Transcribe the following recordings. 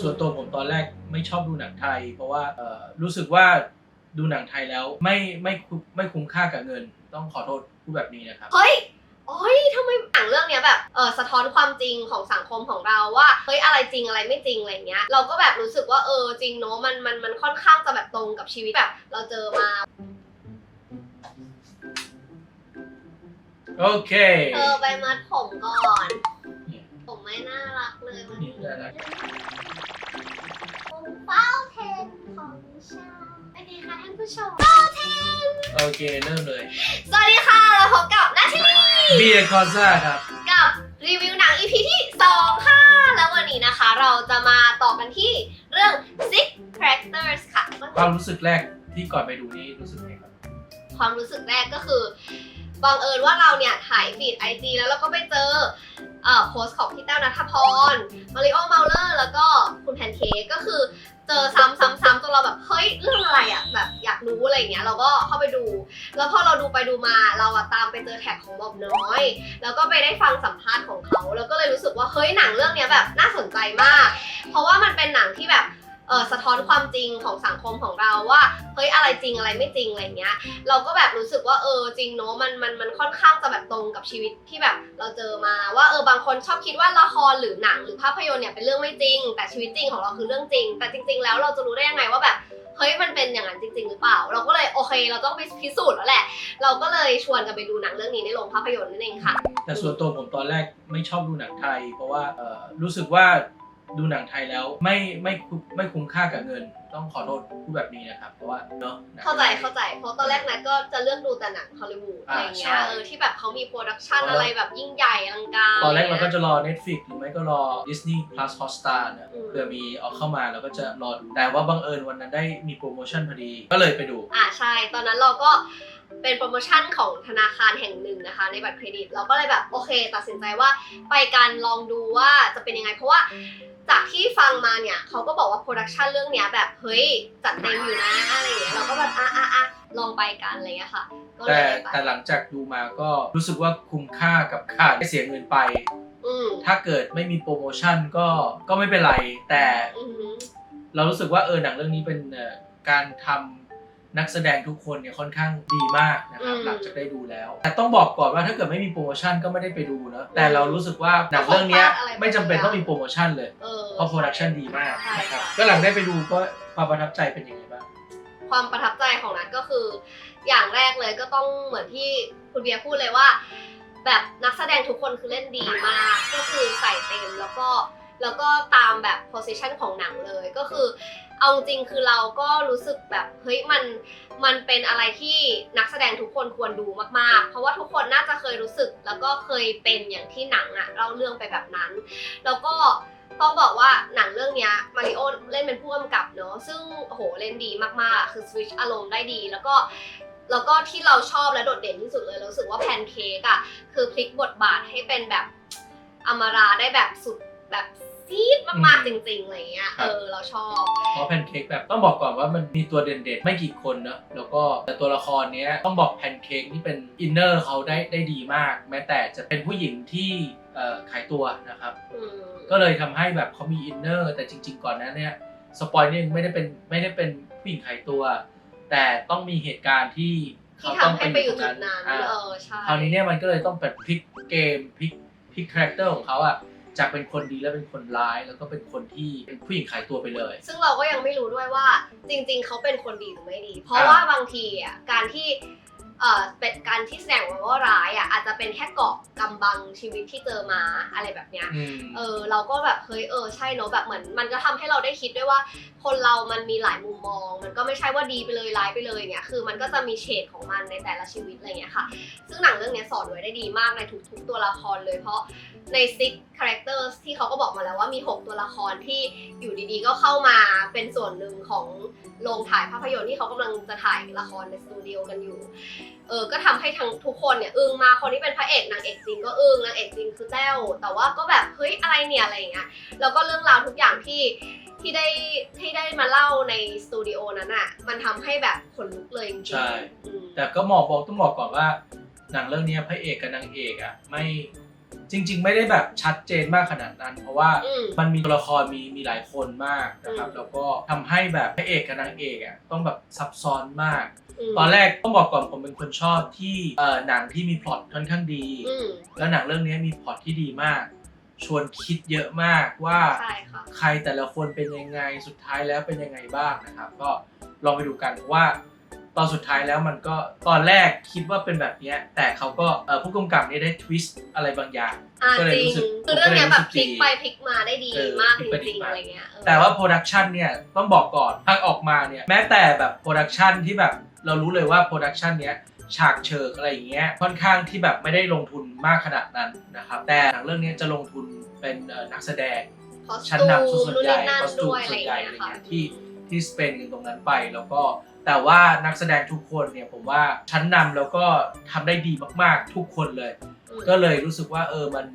ส่วนตัวผมตอนแรกไม่ชอบดูหนังไทย เพราะว่าเอ่อรู้สึกว่าดูหนังไทยแล้วไม่ไม่คุ้มไม่คุ้มค่ากับเงิน ต้องขอโทษผู้แบบนี้นะครับเฮ้ยโอ้ยทำไมหนังเรื่องเนี้ยแบบเออสะท้อนความจริงของสังคมของเราว่าเฮ้ยอะไรจริงอะไรไม่จริงอะไรเงี้ยเราก็แบบรู้สึกว่าเออจริงเนอะมันมันมันค่อนข้างจะแบบตรงกับชีวิตแบบ เราเจอมาโอเคเธอไปมัดผมก่อนเนี่ยผมไม่น่ารักเลยวันนี่นี้ได้แล้วผม เป้าเทนของชาเป็นไงคะท่านผู้ชมเป้าเทนโอเคเริ่มเลย สวัสดีค่ะเราพบกับนาทีเบียร์คอซ่าครับ กับรีวิวหนัง EP ที่2ค่ะ แล้ววันนี้นะคะ เราจะมาต่อกันที่เรื่อง Six Characters ค่ะ ความรู้สึกแรกที่ก่อนไปดูนี้รู้สึกไงครับ ความรู้สึกแรกก็คือ บังเอิญว่าเราเนี่ยถ่ายฟีดไอจีแล้วเราก็ไปเจอเอ่อโพสต์ของพี่แต้วนัทพร มาริโอเมาเลอร์ แล้วก็คุณแพนเค้กก็คือเจอซ้ำซ้ำซ้ำจนเราแบบเฮ้ยเรื่องอะไรอะแบบอยากรู้อะไรอย่างเงี้ยเราก็เข้าไปดู แล้วพอเราดูไปดูมาเราอะตามไปเจอแท็กของบอบน้อย แล้วก็ไปได้ฟังสัมภาษณ์ของเขา แล้วก็เลยรู้สึกว่าเฮ้ยหนังเรื่องเนี้ยแบบน่าสนใจมาก เพราะว่ามันเป็นหนังที่แบบ เออสะท้อนความจริงของสังคมของเราว่าเฮ้ยอะไรจริงอะไรไม่จริงอะไรเงี้ยเราก็แบบรู้สึกว่าเออจริงเนอะมันมันมันค่อนข้างจะแบบตรงกับชีวิตที่แบบเราเจอมาว่าเออบางคนชอบคิดว่าละครหรือหนังหรือภาพยนตร์เนี่ยเป็นเรื่องไม่จริง แต่ชีวิตจริงของเราคือเรื่องจริง แต่จริง ๆ แล้วเราจะรู้ได้ยังไงว่าแบบเฮ้ยมันเป็นอย่างนั้นจริง ๆ หรือเปล่า เราก็เลยโอเค เราต้องไปพิสูจน์แล้วแหละ เราก็เลยชวนกันไปดูหนังเรื่องนี้ในโรงภาพยนตร์นั่นเองค่ะ แต่ส่วนตัวผมตอนแรกไม่ชอบดูหนังไทย เพราะว่ารู้สึกว่า ดูหนังไทยแล้วไม่ไม่คุ้มไม่คุ้มค่ากับเงิน ต้องขอโทษผู้แบบนี้นะครับ เพราะว่าเนาะหนังเข้าใจเข้าใจเพราะตอนแรกนัทก็จะเลือกดูแต่หนังฮอลลีวูดอะไรอย่างเงี้อ่ายใช่เออที่แบบเขามีโปรดักชันเพราะอะไรแบบยิ่งใหญ่อลังการ ตอนแรกเราก็จะรอ Netflix หรือไม่ก็รอ Disney Plus Hotstar เนี่ยอืมเผื่อมีเอาเข้ามาเราก็จะรอดู แต่ว่าบังเอิญวันนั้นได้มีโปรโมชั่นพอดีก็เลยไปดู อ่าใช่ ตอนนั้นเราก็เป็นโปรโมชั่นของธนาคารแห่งหนึ่งนะคะ ในบัตรเครดิตเราก็เลยแบบโอเค ตัดสินใจว่าไปกันลองดูว่าจะเป็นยังไงเพราะว่า จากที่ฟังมาเนี่ยเขาก็บอกว่าโปรดักชันเรื่องเนี้ยแบบเฮ้ยจัดเต็มอยู่นะอะไรอย่างเงี้ยเราก็แบบอะอะอะลองไปกันอะไรเงี้ยค่ะก็เลแต่ยได้ไปแต่หลังจากดูมาก็รู้สึกว่าคุ้มค่ากับการเสียเงินไป อืมถ้าเกิดไม่มีโปรโมชั่นก็ก็ไม่เป็นไร แต่อือหือ เรารู้สึกว่าเออหนังเรื่องนี้เป็นเอ่อการทำ นักแสดงทุกคนเนี่ยค่อนข้างดีมากนะครับหลังจากได้ดูแล้ว แต่ต้องบอกก่อนว่าถ้าเกิดไม่มีโปรโมชั่นก็ไม่ได้ไปดูเนอะแต่เรารู้สึกว่าหนังเรื่องเนี้ยไม่จำเป็นต้องมีโปรโมชั่นเลย เออ เพราะโปรดักชันดีมากใช่นะครับค่ะ ก็หลังได้ไปดูก็ความประทับใจเป็นยังไงบ้าง ความประทับใจของนัทก็คือ อย่างแรกเลยก็ต้องเหมือนที่คุณเบียร์พูดเลยว่า แบบนักแสดงทุกคนคือเล่นดีมาก ก็คือใส่เต็มแล้วก็แล้วก็ตามแบบ position ของหนังเลยก็คือ เอาจริงคือเราก็รู้สึกแบบเฮ้ยมันมันเป็นอะไรที่นักแสดงทุกคนควรดูมากๆ เพราะว่าทุกคนน่าจะเคยรู้สึก แล้วก็เคยเป็นอย่างที่หนังอะเล่าเรื่องไปแบบนั้น แล้วก็ต้องบอกว่าหนังเรื่องเนี้ยมาริโอเล่นเป็นผู้กำกับเนอะซึ่งโหเล่นดีมากๆ คือสวิตช์อารมณ์ได้ดี แล้วก็แล้วก็ที่เราชอบและโดดเด่นที่สุดเลยเรารู้สึกว่าแพนเค้กอะคือพลิกบทบาทให้เป็นแบบอมราได้แบบสุดแบบ ซีดมากๆอืจมริงๆอะไรเงี้ยครับเออเราชอบ เพราะแพนเค้กแบบต้องบอกก่อนว่ามันมีตัวเด่นๆ ไม่กี่คนเนอะแล้วก็แต่ตัวละครเนี้ยต้องบอกแพนเค้กนี่เป็นอินเนอร์เขาได้ได้ดีมาก แม้แต่จะเป็นผู้หญิงที่เอ่อขายตัวนะครับ อืมก็เลยทำให้แบบเขามีอินเนอร์แต่จริง ๆ ก่อนหนั้นเนี่ยสปอยนิดนึงไม่ได้เป็นไม่ได้เป็นผู้หญิงขายตัว แต่ต้องมีเหตุการณ์ที่ที่เขาต้องทำให้ไปอยู่ตจุรงดนั้น อ่า เออใช่ คราวนี้เนี่ยมันก็เลยต้องแบบพลิกเกมพลิกพลิกคาแรคเตอร์ของเขาอะ จากเป็นคนดีแล้วเป็นคนร้าย แล้วก็เป็นคนที่เป็นผู้หญิงขายตัวไปเลย ซึ่งเราก็ยังไม่รู้ด้วยว่าจริง ๆ เขาเป็นคนดีหรือไม่ดี เพราะอ่าว่าบางทีอะการที่ เอ่อเป็นการที่แสดงออกมาว่าร้ายอะอาจจะเป็นแค่เกาะกำบังชีวิตที่เจอมาอะไรแบบเนี้ย อืม เออเราก็แบบเฮ้ยเออใช่เนอะแบบเหมือนมันก็ทำให้เราได้คิดด้วยว่า คนเรามันมีหลายมุมมอง มันก็ไม่ใช่ว่าดีไปเลยร้ายไปเลยอย่างเงี้ยคือมันก็จะมีเฉดของมันในแต่ละชีวิตอะไรเงี้ยค่ะ ซึ่งหนังเรื่องเนี้ยสอนไว้ได้ดีมากในทุกๆตัวละครเลยเพราะใน six characters ที่เขาก็บอกมาแล้วว่ามี 6 ตัวละครที่อยู่ดีๆ ก็เข้ามาเป็นส่วนหนึ่งของโรงถ่ายภาพยนตร์ที่เขากำลังจะถ่ายละครในสตูดิโอกันอยู่เออก็ทำให้ทั้งทุกคนเนี่ยอึ้งมากคนที่เป็นพระเอกนางเอกจริงก็อึ้งนางเอกจริงคือแต้วแต่ว่าก็แบบเฮ้ยอะไรเนี่ยอะไรอย่างเงี้ยแล้วก็เรื่องราวทุกอย่างที่ที่ได้ที่ได้มาเล่าในสตูดิโอนั้นอะมันทำให้แบบขนลุกเลยจริงๆใช่อืมแต่ก็บอกบอกต้องบอกก่อนว่าหนังเรื่องเนี้ยพระเอกกับนางเอกอะไม่จริง ๆ ไม่ได้แบบชัดเจนมากขนาดนั้น เพราะว่าอืมมันมีตัวละครมีมีหลายคนมากนะครับอืมแล้วก็ทำให้แบบพระเอกกับนางเอกอะต้องแบบซับซ้อนมากม ตอนแรกต้องบอกก่อนผมเป็นคนชอบที่เอ่อหนังที่มีพล็อตค่อนข้างดี อืม แล้วหนังเรื่องนี้มีพล็อตที่ดีมาก ชวนคิดเยอะมากว่าใช่ค่ะ ใครแต่ละคนเป็นยังไงสุดท้ายแล้วเป็นยังไงบ้างนะครับ ก็ลองไปดูกันเพราะว่า ตอนสุดท้ายแล้วมันก็ตอนแรกคิดว่าเป็นแบบเนี้ยแต่เขาก็เอ่อผู้กำกับเนี่ยได้ทวิสต์อะไรบางอย่าง อ่าก็เลยจริงรู้สึกคือเรื่องเนี้ยแบบพผมก็เลยรู้สึลิกกดีไปพลิกมาได้ดีเออมากพลิจกไปพลิริกงๆมา อะไรเงี้ยเออแต่ว่าโปรดักชันเนี่ยต้องบอกก่อนภาคออกมาเนี่ยแม้แต่แบบโปรดักชันที่แบบ เรารู้เลยว่าโปรดักชันเนี้ยฉากเชิกอะไรอย่างเงี้ยค่อนข้างที่แบบไม่ได้ลงทุนมากขนาดนั้นนะครับ แต่หนังเรื่องนี้จะลงทุนเป็นเอ่อนักแสดงคอสชั้นตูมนำส่วนใหญ่นู่นนี่นั่นคอสตูมด้วยอะส่ไรวนอย่างใหญ่เงี้อะไรยค่ะเงี้ยที่ที่สเปนกันตรงนั้นไปแล้วก็แต่ว่านักแสดงทุกคนเนี่ยผมว่าชั้นนำแล้วก็ทำได้ดีมากๆทุกคนเลยอืมก็เลยรู้สึกว่าเออมัน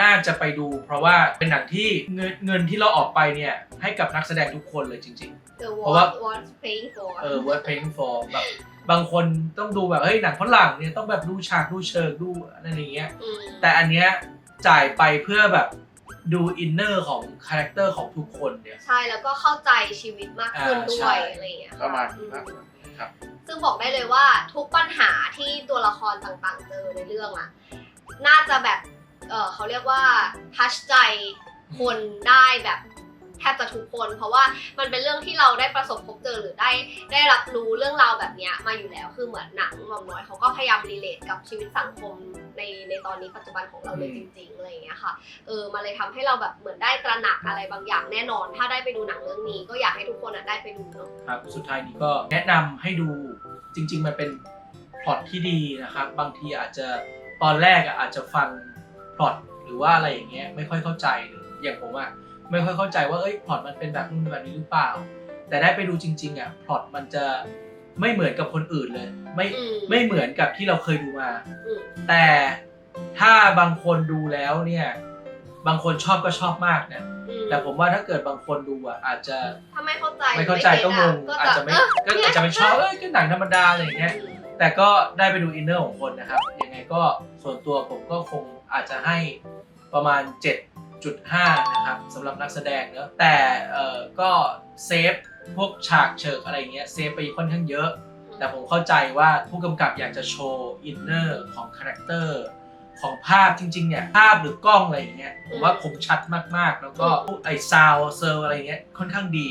น่าจะไปดู เพราะว่าเป็นหนังที่เงินเงินที่เราออกไปเนี่ย ให้กับนักแสดงทุกคนเลยจริง The เพราะว่า what what paying for ๆ เออ worth paying for แบบบางคนต้องดูแบบเฮ้ยหนังฝรั่งเนี่ยต้องแบบดูฉากดูเชิงดูอะไรอย่างเงี้ย มแต่อันเนี้ยจ่ายไปเพื่อแบบดูอินเนอร์ของคาแรคเตอร์ของทุกคนเนี่ย ใช่แล้วก็เข้าใจชีวิตมากขึ้นอ่าด้ใช่ วยอะไรอย่างเงี้ยค่ประมาณอืนี้มากครับ ซึ่งบอกได้เลยว่าทุกปัญหาที่ตัวละครต่างๆเจอในเรื่องอะน่าจะแบบ เออเขาเรียกว่าทัชใจคนได้แบบแทบจะทุกคน เพราะว่ามันเป็นเรื่องที่เราได้ประสบพบเจอหรือได้ได้รับรู้เรื่องราวแบบเนี้ยมาอยู่แล้วคือเหมือนหนังหม่อมน้อยเขาก็พยายามรีเลทกับชีวิตสังคมในในตอนนี้ปัจจุบันของเราเลยอืจมริงๆอะไรอย่างเงี้ยค่ะเออมันเลยทำให้เราแบบเหมือนได้ตระหนักอะไรบางอย่างแน่นอน ถ้าได้ไปดูหนังเรื่องนี้ ก็อยากให้ทุกคนอะได้ไปดูเนาะครับสุดท้ายนี้ก็แนะนำให้ดูจริง ๆ มันเป็นพล็อตที่ดีนะครับบางทีอาจจะตอนแรกอะอาจจะฟัง พล็อตหรือว่าอะไรอย่างเงี้ยไม่ค่อยเข้าใจหรืออย่างผมอะไม่ค่อยเข้าใจว่าเอ้ยพล็อตมันเป็นแบบนู้นแบบนี้หรือเปล่า แต่ได้ไปดูจริง ๆอะพล็อตมันจะไม่เหมือนกับคนอื่นเลย ไม่อืม ไม่เหมือนกับที่เราเคยดูมา อืมแต่ถ้าบางคนดูแล้วเนี่ย บางคนชอบก็ชอบมากนะอืมแต่ผมว่าถ้าเกิดบางคนดูอะอาจจะถ้าไม่เข้าใจไม่เข้าใจก็งงก็อาจจะไม่ก็อาจจะไม่ชอบเอ้ยก็หนังธรรมดาอะไรอย่างเงี้ย แต่ก็ได้ไปดูอินเนอร์ของคนนะครับ ยังไงก็ส่วนตัวผมก็คง อาจจะให้ประมาณ 7.5 นะครับสำหรับนักแสดงเนอะแต่เออก็เซฟพวกฉากเฉิกอะไรเงี้ยเซฟไปค่อนข้างเยอะ แต่ผมเข้าใจว่าผู้กำกับอยากจะโชว์อินเนอร์ของคาแรคเตอร์ของภาพจริงๆเนี่ยภาพหรือกล้องอะไรอย่างเงี้ยผมว่าคมชัดมากๆ แล้วก็ไอซาวเซอร์อะไรเงี้ยค่อนข้างดี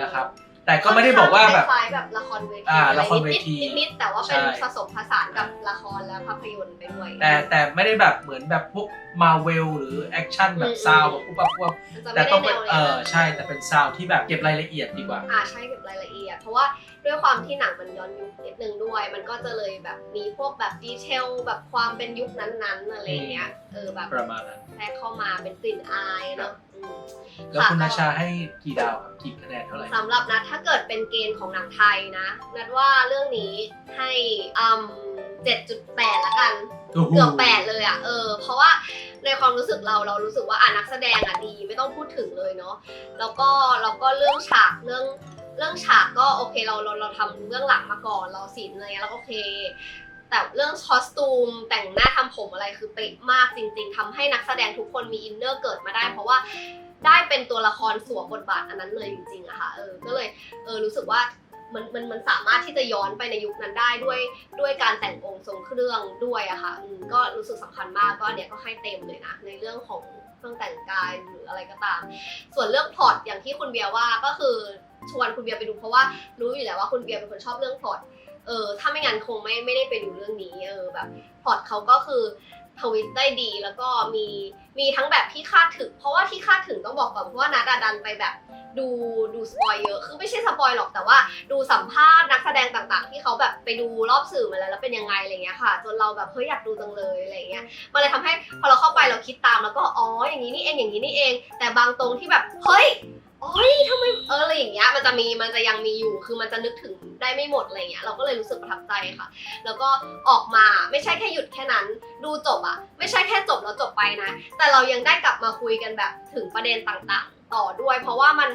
นะครับ แต่ก็ไม่ได้บอกว่าแบบ คล้ายๆแบบละครเวทีอ่าอไละครเวทีนิดๆนิดๆแต่ว่าเป็นใช่ ผสมผสานกับละครและภาพยนตร์ไปด้วย แต่แต่ไม่ได้แบบเหมือนแบบพวกมาเวลหรือแอคชั่นแบบอืม ซาวแบบปุ๊บปั๊บปุ๊บปั๊บมันจะแต่ไม่ต้ได้องแนเป็นวเอนี้อใช่แต่เป็นซาวที่แบบเก็บรายละเอียดดีกว่า อ่าใช่เก็บรายละเอียด เพราะว่าด้วยความที่หนังมันย้อนยุคนิดนึงด้วย มันก็จะเลยแบบมีพวกแบบดีเทลแบบความเป็นยุคนั้นๆอะไรอย่างเงี้ยเออแบบ ประมาณนั้น แทรกเข้ามาเป็นกลิ่นอายเนาะอืม แล้วค่ะคุณก็นาชาให้กี่ดาวครับกี่คะแนนเท่าไหร่ สำหรับนัดถ้าเกิดเป็นเกณฑ์ของหนังไทยนะ นัดว่าเรื่องนี้ให้อืม7.8ละกัน โอ้โห เกือบแปดเลยอะเออ เพราะว่าในความรู้สึกเราเรารู้สึกว่าอ่านักแสดงอะดีไม่ต้องพูดถึงเลยเนาะแล้วก็แล้วก็เรื่องฉากเรื่องเรื่องฉากก็โอเคเราเราเราทำเรื่องหลังมาก่อนเราศิลป์อะไรเงี้ยเราก็โอเค แต่เรื่องคอสตูมแต่งหน้าทำผมอะไรคือเป๊ะมากจริง ๆทำให้นักแสดงทุกคนมีอินเนอร์เกิดมาได้ เพราะว่า ได้เป็นตัวละครสวมบทบาทอันนั้นเลยจริงๆอะค่ะเออก็เลยเออรู้สึกว่ามันมันมันสามารถที่จะย้อนไปในยุคนั้นได้ด้วยด้วยการแต่งองค์ทรงเครื่องด้วยอะค่ะอืมก็รู้สึกสำคัญมากก็เนี้ยก็ให้เต็มเลยนะ ในเรื่องของเครื่องแต่งกายหรืออะไรก็ตาม ส่วนเรื่องพล็อตอย่างที่คุณเบียร์ว่าก็คือชวนคุณเบียร์ไปดูเพราะว่ารู้อยู่แล้วว่าคุณเบียร์เป็นคนชอบเรื่องพล็อตเออถ้าไม่งั้นคงไม่ไม่ได้ไปดูเรื่องนี้เออแบบพล็อตเขาก็คือ ทวิตได้ดีแล้วก็มีมีทั้งแบบที่คาดถึง เพราะว่าที่คาดถึงต้องบอกก่อนเพราะว่านัดอะดันไปแบบดูดูสปอยเยอะ คือไม่ใช่สปอยหรอกแต่ว่าดูสัมภาษณ์นักแสดงต่างๆ ที่เขาแบบไปดูรอบสื่อมาแล้วแล้วเป็นยังไงอะไรเงี้ยค่ะ จนเราแบบเฮ้ยอยากดูจังเลยอะไรเงี้ยมันเลยทำให้พอเราเข้าไปเราคิดตามแล้วก็อ๋ออย่างนี้นี่เองอย่างนี้นี่เอง แต่บางตรงที่แบบเฮ้ยอ๋อทำไมเอออะไรอย่างเงี้ยมันจะมีมันจะยังมีอยู่คือมันจะนึกถึงได้ไม่หมดอะไรเงี้ยเราก็เลยรู้สึกประทับใจค่ะ แล้วก็ออกมาไม่ใช่แค่หยุดแค่นั้น ดูจบอะไม่ใช่แค่จบแล้วจบไปนะ แต่เรายังได้กลับมาคุยกันแบบถึงประเด็นต่างๆ ต่อด้วย เพราะว่ามัน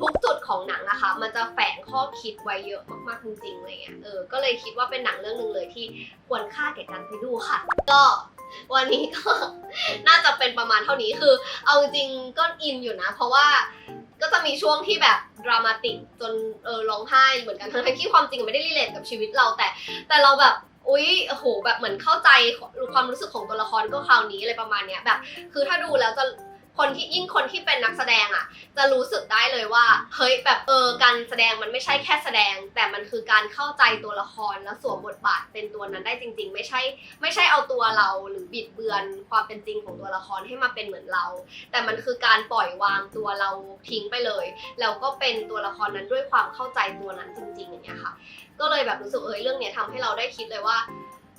ทุกจุดของหนังนะคะ มันจะแฝงข้อคิดไว้เยอะมากๆจริงๆอะไรเงี้ยเออก็เลยคิดว่าเป็นหนังเรื่องหนึ่งเลยที่ควรค่าแก่การไปดูค่ะ ก็วันนี้ก็ น่าจะเป็นประมาณเท่านี้คือ เอาจริงก็อินอยู่นะ เพราะว่าก็จะมีช่วงที่แบบดรามาติกจนเออร้องไห้เหมือนกันทั้งที่ความจริงไม่ได้รีเลทกับชีวิตเราแต่ แต่เราแบบ อุ๊ยโอ้โหแบบเหมือนเข้าใจความรู้สึกของตัวละครก็คราวนี้อะไรประมาณเนี้ยแบบ คือถ้าดูแล้วจะคนที่ยิ่งคนที่เป็นนักแสดงอะ จะรู้สึกได้เลยว่าเฮ้ยแบบเออการแสดงมันไม่ใช่แค่แสดง แต่มันคือการเข้าใจตัวละครแล้วสวมบทบาทเป็นตัวนั้นได้จริง ๆ ไม่ใช่ ไม่ใช่เอาตัวเราหรือบิดเบือนความเป็นจริงของตัวละครให้มาเป็นเหมือนเรา แต่มันคือการปล่อยวางตัวเราทิ้งไปเลยแล้วก็เป็นตัวละครนั้นด้วยความเข้าใจตัวนั้นจริงๆอย่างเงี้ยค่ะ ก็เลยแบบรู้สึกเอ้ยเรื่องเนี้ยทำให้เราได้คิดเลยว่า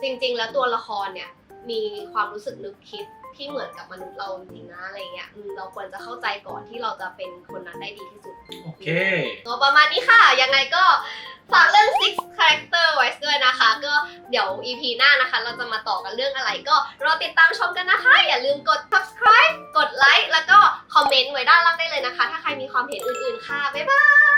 จริง ๆ แล้วตัวละครเนี่ยมีความรู้สึกนึกคิดที่เหมือนกับมนุษย์เราจริงๆนะอะไรเงี้ยอืมเราควรจะเข้าใจก่อนที่เราจะเป็นคนนั้นได้ดีที่สุด โอเค ก็ประมาณนี้ค่ะ ยังไงก็ฝากเรื่อง six character voice ด้วยนะคะ ก็เดี๋ยว EP หน้านะคะ เราจะมาต่อกันเรื่องอะไรก็รอติดตามชมกันนะคะ อย่าลืมกด subscribe กดไลค์แล้วก็คอมเมนต์ไว้ด้านล่างได้เลยนะคะ ถ้าใครมีความเห็นอื่นๆค่ะ บ๊ายบาย